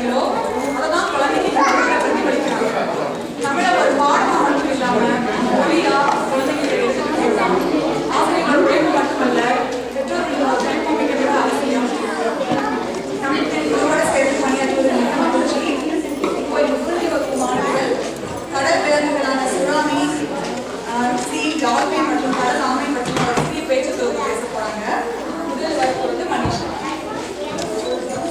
이야기로